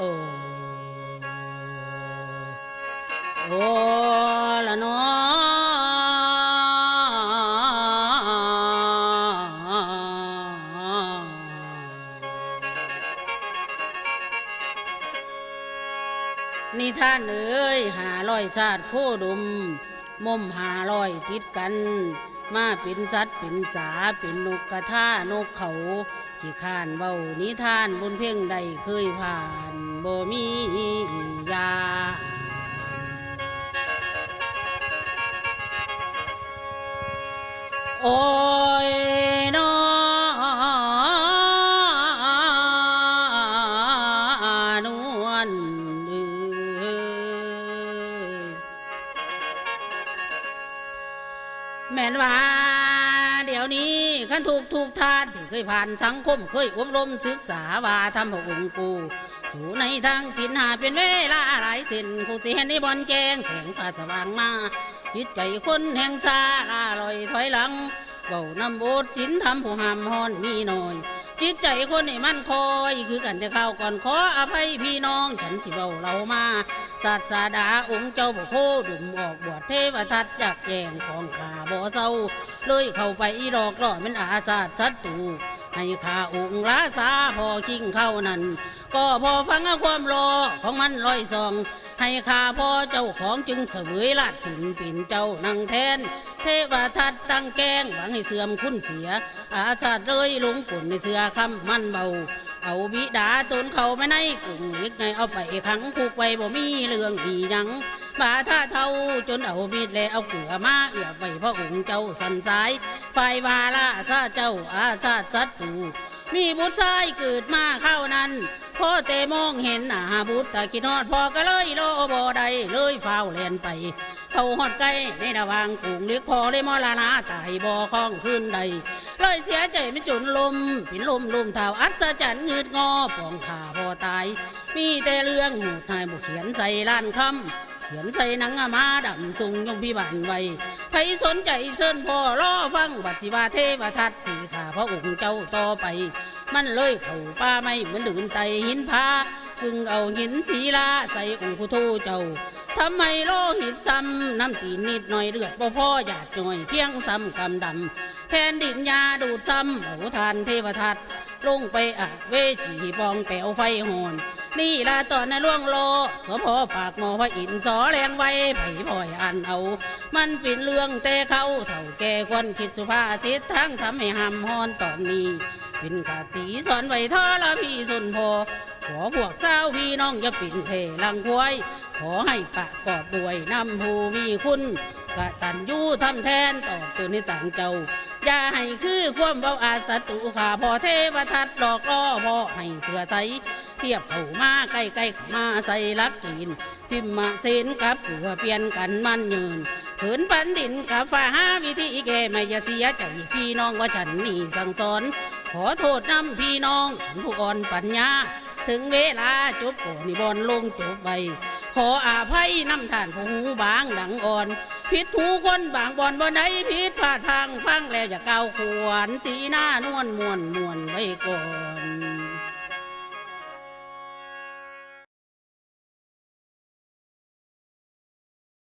โอ้โอ้ละเนานิทานเอ้ยหาร้อยชาติโคดุมมุมหาร้อยติดกัน มาเป็นสัตว์เป็นสาเป็นนกกระทานกเขาขี้ข้านเบานิทานบนเพ่งใดเคยผ่าน บ่มียาโอ้ยน้อนวลเอ้ยแม่นว่าเดี๋ยวนี้ขันถูกถูกทานที่เคยผ่านสังคมเคยอบรมศึกษาว่าทำพระองค์กู สู่ในทางสินหาเป็นเวลาหลายสินผู้สิเห็นในบอนแกงแสงฟ้าสว่างมา จิตใจคนแห่งซาลาลอยถอยหลังเบานำโบสสินทำผู้หามฮอนมีหน่อย จิตใจคนนี่มันคอยคือกันแต่ข้าวก่อนขออภัยพี่น้องฉันสิเบาเรามาศาสดาองค์เจ้าบ่โคดุมออกบวชเทวทัตจากแจงของขาบ่เศร้าเลยเข้าไปอีดอกล่อมันอาสาทศัตรูให้ข้าองค์ลาสาพอคิงเข้านั้น ก็พอฟังความรอของมันลอยซอง ให้ข้าพ่อเจ้าของจึงเสวยลาดขึ้นปิ่นเจ้านั่งแทน เทวทัตตั้งแกงหวังให้เสื่อมคุณเสีย อาชาติเลยลงกุ่นในเสือคำมันเบา เอาบิดาตนเขาไม่ในกลุ่มเล็กไงเอาไปขังคุกไว้บ่มีเรื่องอีหยังบาท่าเท่าจนเอามีดและเอาเกลือมาเอื้อไปพระองค์เจ้าสันสายฝ่ายวาลาซาเจ้าอาชาติศัตรูมีบุตรชายเกิดมาเข้านั้น พ่อแต่มองเห็นหน้าบุตรตาคิดฮอดพ่อก็เลยโลบ่ได้เลยเฝ้าวแลนไป เขาฮอดใกล้ในระวางกรุงเล็กพ่อเลยมรณาตายบ่คล้องขึ้นใดเลยเสียใจไม่จุนลมเป็นลมลมเท้าอัศจรรย์เงืดงอปองขาพ่อตาย มีแต่เรื่องหูดนายบุเขียนใส่ล้านคำเขียนใส่หนังอามาดำทรงยงพิบันไว้ใครสนใจเชิญพ่อรอฟังบัดสิวาเทวทัตสีขาพระองค์เจ้าต่อไป มันเลยเข้าป่าไม่เหมือนดื่นไตหินพากึ่งเอาหินศีลาใส่องค์พุทโธเจ้าทำไมโลหิตซ้ำน้ำตีนิดหน่อยเลือดบ่พ่อยาดหน่อยเพียงซ้ำกำดำแผ่นดินยาดูดซ้ำเอาทานเทวทัตลงไปอะเวจีปองแปวไฟหอนนี่ละตอนในล่วงโลสพอปากหมอพระอินสอแรงไว้ไผ่พ่อยอันเอา มันเป็นเรื่องแต่เขาเท่าแก่ควรคิดสุภาษิตทั้งทำให้หำฮอนตอนนี้ เป็นกาตีสอนไว้ท่อละพี่สนพอ ขอพวกเศร้าวพี่น้องอย่าปิ่นเทลังควย ขอให้ปะกอบด้วยนำผู้มีคุณกะตันยูทำแทนต่อตัวนี้ต่างเจ้า อย่าให้คือความเบาอาศัตรูขาพอเทวทัตหลอกล่อพอให้เสือใสเทียบเข้ามาใกล้ๆเข้ามาใส่ลักกิน พิมพ์มาเซนกับเกลือเปลี่ยนกันมันยืน ขืนปันดินกับฟ้าหาวิธีแก้ไม่อย่าเสียใจพี่น้องว่าฉันนี่สั่งสอน ขอโทษน้ำพี่น้อง ฉันผู้อ่อนปัญญา ถึงเวลาจบก่อนิบอนลงจบไว้ขออาภัยน้ำท่านผู้หูบางดังอ่อนผิดหูคนบางบอนบ่ได้ผิดพลาดพังฟังแล้วอย่าก้าวขวนสีหน้านวลมวนมวนไว้ก่อน